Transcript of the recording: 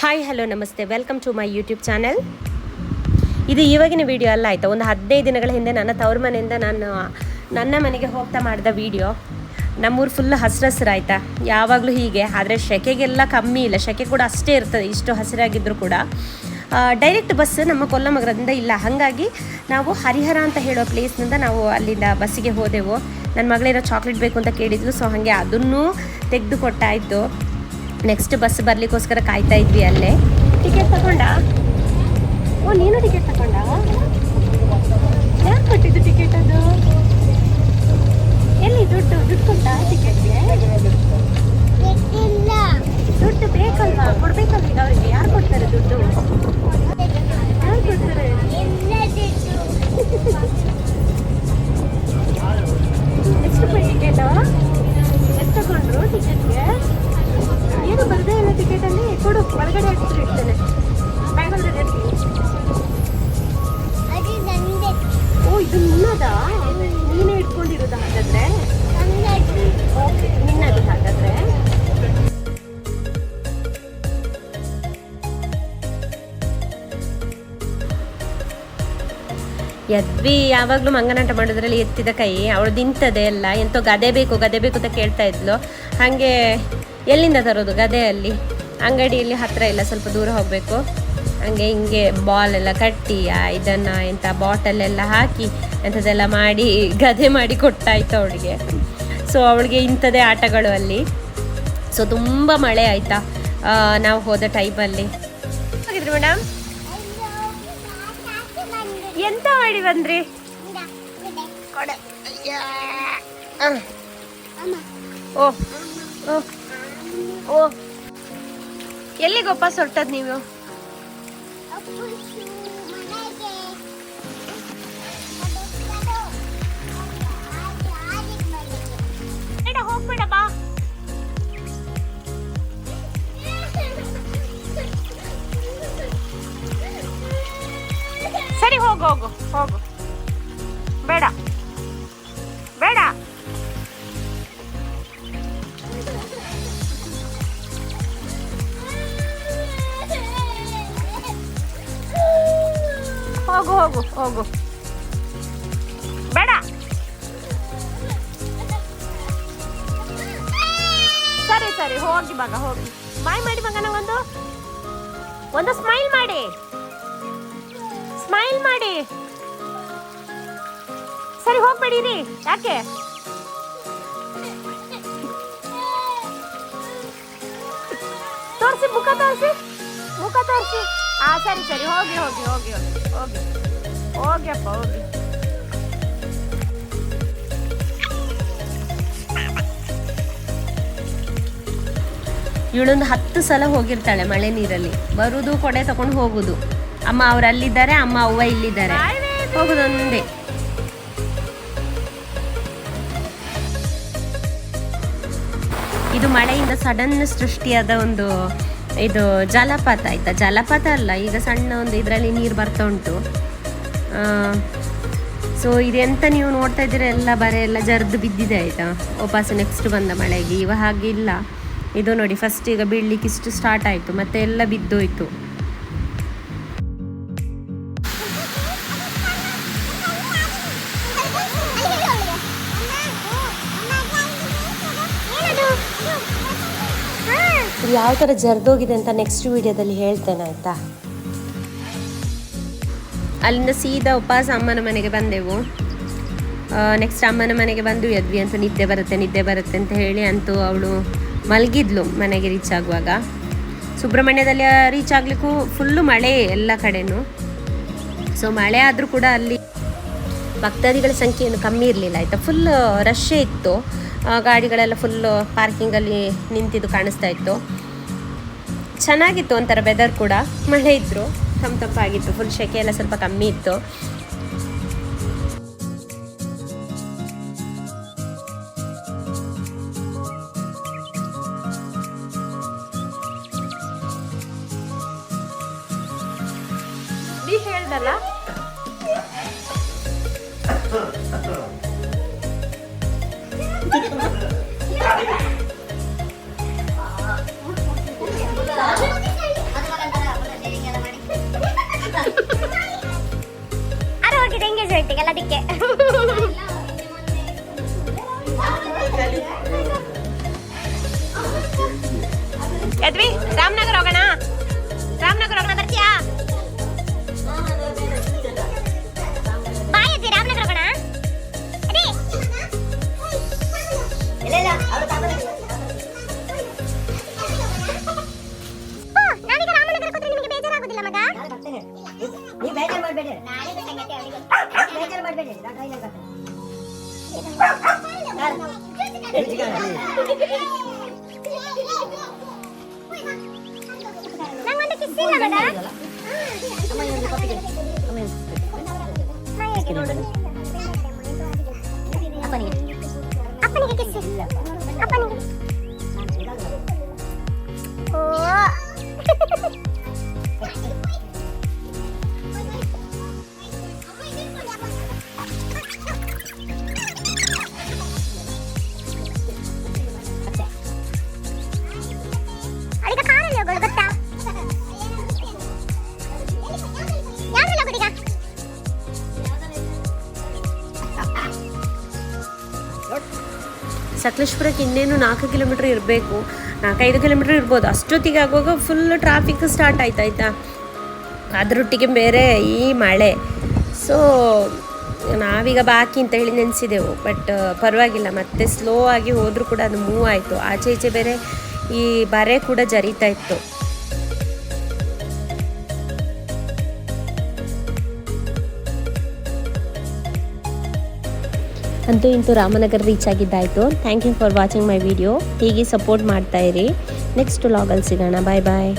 Hi hello ನಮಸ್ತೆ welcome to my YouTube channel ಇದು ಇವಾಗಿನ ವಿಡಿಯೋ ಅಲ್ಲ, ಆಯಿತಾ? ಒಂದು ಹದಿನೈದು ದಿನಗಳ ಹಿಂದೆ ನನ್ನ ತವ್ರ ಮನೆಯಿಂದ ನಾನು, ನನ್ನ ಮನೆಗೆ ಹೋಗ್ತಾ ಮಾಡಿದ ವಿಡಿಯೋ ನಮ್ಮೂರು ಫುಲ್ ಹಸಿರು ಹಸಿರು ಆಯಿತಾ? ಯಾವಾಗಲೂ ಹೀಗೆ. ಆದರೆ ಶೆಕೆಗೆಲ್ಲ ಕಮ್ಮಿ ಇಲ್ಲ. ಶೆಕೆ ಕೂಡ ಅಷ್ಟೇ ಇರ್ತದೆ, ಇಷ್ಟು ಹಸಿರಾಗಿದ್ದರೂ ಕೂಡ. ಡೈರೆಕ್ಟ್ ಬಸ್ ನಮ್ಮ ಕೊಲ್ಲಮಗರದಿಂದ ಇಲ್ಲ. ಹಾಗಾಗಿ ನಾವು ಹರಿಹರ ಅಂತ ಹೇಳೋ ಪ್ಲೇಸ್ನಿಂದ ನಾವು ಅಲ್ಲಿಂದ ಬಸ್ಸಿಗೆ ಹೋದೆವು. ನನ್ನ ಮಗಳಿರೋ ಚಾಕ್ಲೇಟ್ ಬೇಕು ಅಂತ ಕೇಳಿದ್ಲು ಸೊ ಹಾಗೆ ಅದನ್ನೂ ತೆಗೆದು ಕೊಟ್ಟಾಯಿತು. ನೆಕ್ಸ್ಟ್ ಬಸ್ ಬರ್ಲಿಕ್ಕೋಸ್ಕರ ಕಾಯ್ತಾ ಇದ್ವಿ ಅಲ್ಲೇ. ಟಿಕೆಟ್ ತಗೊಂಡ? ಓ, ನೀನು ಟಿಕೆಟ್ ತಗೊಂಡ? ಯಾರು ಕೊಟ್ಟಿದ್ದು ಟಿಕೆಟ್ ಅದು? ಎಲ್ಲಿ ದುಡ್ಡು? ದುಡ್ಡು ನಿನ್ನದಾ ನೀನೇ ಇಟ್ಕೊಂಡಿರೋದು ಹಾಗಾದ್ರೆ? ನಿನ್ನದು ಹಾಗಾದ್ರೆ? ಯದ್ವಿ, ಯಾವಾಗಲೂ ಮಂಗನಾಟ ಮಾಡೋದ್ರಲ್ಲಿ ಎತ್ತಿದ ಕೈ, ಅವಳು ನಿಂತದೆ ಎಲ್ಲ ಎಂತೋ ಗದೆ ಬೇಕು ಗದೆ ಬೇಕು ಅಂತ ಕೇಳ್ತಾ ಇದ್ಲು. ಹಾಗೆ ಎಲ್ಲಿಂದ ತರೋದು ಗದೆಯಲ್ಲಿ? ಅಂಗಡಿಯಲ್ಲಿ ಹತ್ರ ಇಲ್ಲ, ಸ್ವಲ್ಪ ದೂರ ಹೋಗಬೇಕು. ಹಂಗೆ ಹಿಂಗೆ ಬಾಲ್ ಎಲ್ಲ ಕಟ್ಟಿ ಇದನ್ನ ಇದನ್ನು ಎಂಥ ಬಾಟಲ್ ಎಲ್ಲ ಹಾಕಿ ಎಂಥದ್ದೆಲ್ಲ ಮಾಡಿ ಗದೆ ಮಾಡಿ ಕೊಟ್ಟಾಯ್ತು ಅವಳಿಗೆ. ಸೊ ಅವಳಿಗೆ ಇಂಥದ್ದೇ ಆಟಗಳು ಅಲ್ಲಿ. ಸೊ ತುಂಬ ಮಳೆ ಆಯಿತಾ? ನಾವು ಹೋದ ಟೈಮಲ್ಲಿ ಹೋಗಿದ್ರಿ ಮೇಡಮ್ ಎಂತ ಮಾಡಿ ಬಂದ್ರಿ? ಕೊಡೆ. ಓ ಓ ಓ. ಎಲ್ಲಿಗೆ ವಾಪಸ್ ಹೊರಟದ್ ನೀವು? ಸರಿ ಹೋಗು ಹೋಗು ಹೋಗು. ಬೇಡ ಬೇಡ. ಹೋಗು ಹೋಗು ಹೋಗು. ಬೇಡ. ಸರಿ ಸರಿ, ಹೋಗಿ ಮಗ, ಹೋಗಿ. ಬಾಯ್ ಮಾಡಿ ಮಗ ಒಂದು. ಒಂದು ಸ್ಮೈಲ್ ಮಾಡಿ. ಸ್ಮೈಲ್ ಮಾಡಿ. ಸರಿ ಹೋಗ್ಬೇಡಿರಿ ಯಾಕೆ? ತೋರಿಸಿ, ಮುಖ ತೋರಿಸಿ. ಮುಖ ತೋರಿಸಿ ಹಾ ಸರಿ ಸರಿ ಹೋಗಿ ಹೋಗಿ ಹೋಗಿ ಹೋಗಿ ಹೋಗಿ. ಹೋಗ್ಯಪ್ಪ ಹೋಗಿ. ಇವಳೊಂದು ಹತ್ತು ಸಲ ಹೋಗಿರ್ತಾಳೆ ಮಳೆ ನೀರಲ್ಲಿ. ಬರುದು ಕೊಡೆ ತಕೊಂಡು ಹೋಗುದು. ಅಮ್ಮ ಅವ್ರು ಅಲ್ಲಿದ್ದಾರೆ ಅಮ್ಮ ಅವ್ವ ಇಲ್ಲಿದ್ದಾರೆ. ಹೋಗುದೊಂದೇ ಇದು ಮಳೆಯಿಂದ ಸಡನ್ ಸೃಷ್ಟಿಯಾದ ಒಂದು ಇದು ಜಲಪಾತ ಆಯ್ತಾ? ಜಲಪಾತ ಅಲ್ಲ, ಈಗ ಸಣ್ಣ ಒಂದು ಇದರಲ್ಲಿ ನೀರು ಬರ್ತಾ ಉಂಟು. ಸೊ ಇದೆಂತ ನೀವು ನೋಡ್ತಾ ಇದ್ದೀರ? ಎಲ್ಲ ಬರೆ, ಎಲ್ಲ ಜರ್ದು ಬಿದ್ದಿದೆ ಆಯಿತಾ? ವಾಪಸ್ ನೆಕ್ಸ್ಟ್ ಬಂದ ಮಳೆಗೆ. ಇವ ಹಾಗಿಲ್ಲ ಇದು ನೋಡಿ ಫಸ್ಟ್ ಈಗ ಬೀಳ್ಲಿಕ್ಕೆ ಇಷ್ಟು ಸ್ಟಾರ್ಟ್ ಆಯಿತು. ಮತ್ತೆ ಎಲ್ಲ ಬಿದ್ದೋಯ್ತು. ಯಾವ ಥರ ಜರ್ದೋಗಿದೆ ಅಂತ ನೆಕ್ಸ್ಟ್ ವಿಡಿಯೋದಲ್ಲಿ ಹೇಳ್ತೇನೆ, ಆಯಿತಾ? ಅಲ್ಲಿಂದ ಸೀದಾ ಉಪವಾಸ ಅಮ್ಮನ ಮನೆಗೆ ಬಂದೆವು. ನೆಕ್ಸ್ಟ್ ಅಮ್ಮನ ಮನೆಗೆ ಬಂದು ಎದ್ವಿ ಅಂತ ನಿದ್ದೆ ಬರುತ್ತೆ ನಿದ್ದೆ ಬರುತ್ತೆ ಅಂತ ಹೇಳಿ ಅಂತೂ ಅವಳು ಮಲಗಿದ್ಲು ಮನೆಗೆ ರೀಚ್ ಆಗುವಾಗ. ಸುಬ್ರಹ್ಮಣ್ಯದಲ್ಲಿ ರೀಚ್ ಆಗಲಿಕ್ಕೂ ಫುಲ್ಲು ಮಳೆ ಎಲ್ಲ ಕಡೆನೂ. ಸೊ ಮಳೆ ಆದರೂ ಕೂಡ ಅಲ್ಲಿ ಭಕ್ತಾದಿಗಳ ಸಂಖ್ಯೆ ಏನು ಕಮ್ಮಿ ಇರಲಿಲ್ಲ, ಆಯಿತಾ? ಫುಲ್ ರಶ್ಶೇ ಇತ್ತು. ಗಾಡಿಗಳೆಲ್ಲ ಫುಲ್ಲು ಪಾರ್ಕಿಂಗಲ್ಲಿ ನಿಂತಿದ್ದು ಕಾಣಿಸ್ತಾ ಇತ್ತು. ಚೆನ್ನಾಗಿತ್ತು ಒಂಥರ ವೆದರ್ ಕೂಡ. ಮಳೆ ಇದ್ದರು ತಂಪು ತಂಪಾಗಿತ್ತು ಫುಲ್ ಶೆಕೆ ಎಲ್ಲ ಸ್ವಲ್ಪ ಕಮ್ಮಿ ಇತ್ತು. ಹೇಳ್ದಲ್ಲ? ಮಾಡಬೇಡಿ ನಾಳೆ ಗೊತ್ತಾಗತ್ತೆ ಅವಳಿಗೆ ಬೇಜಾರು ಮಾಡಬೇಡಿ ನಾನು ಟ್ರೈನಲ್ಲಿ ಬರ್ತೇನೆ ನಂಗೊಂದು ಕಿಸ್ ಇಲ್ಲ ಮಗ ಅಮ್ಮ ಒಂದು ಕಾಫಿ ಕೊಡಿ. ಅಮ್ಮ ಒಂದು ಹಾಗೆ ನೋಡು ಅಪ್ಪನಿಗೆ ಅಪ್ಪನಿಗೆ ಕಿಸ್. ಅಪ್ಪನಿಗೆ. ಓ. ಸಕಲೇಶ್ಪುರಕ್ಕೆ ಇನ್ನೇನು ನಾಲ್ಕು ಕಿಲೋಮೀಟ್ರ್ ಇರಬೇಕು. ನಾಲ್ಕೈದು ಕಿಲೋಮೀಟ್ರ್ ಇರ್ಬೋದು. ಅಷ್ಟೊತ್ತಿಗೆ ಆಗುವಾಗ ಫುಲ್ ಟ್ರಾಫಿಕ್ ಸ್ಟಾರ್ಟ್ ಆಯ್ತು, ಆಯಿತಾ? ಅದರೊಟ್ಟಿಗೆ ಬೇರೆ ಈ ಮಳೆ. ಸೊ ನಾವೀಗ ಬಾಕಿ ಅಂತ ಹೇಳಿ ನೆನೆಸಿದೆವು. ಬಟ್ ಪರವಾಗಿಲ್ಲ. ಮತ್ತೆ ಸ್ಲೋ ಆಗಿ ಹೋದರೂ ಕೂಡ ಅದು ಮೂವ್ ಆಯಿತು. ಆಚೆ ಈಚೆ ಬೇರೆ ಈ ಬರೆ ಕೂಡ ಜರಿತಾ ಇತ್ತು. ಅಂತೂ ಇಂತೂ Ramanagara reach ಆಗಿದ್ದಾಯಿತು. Thank you for watching my video ಹೀಗೆ ಸಪೋರ್ಟ್ ಮಾಡ್ತಾ ಇರಿ. ನೆಕ್ಸ್ಟ್ ಲಾಗಲ್ಲಿ ಸಿಗೋಣ. ಬಾಯ್ ಬಾಯ್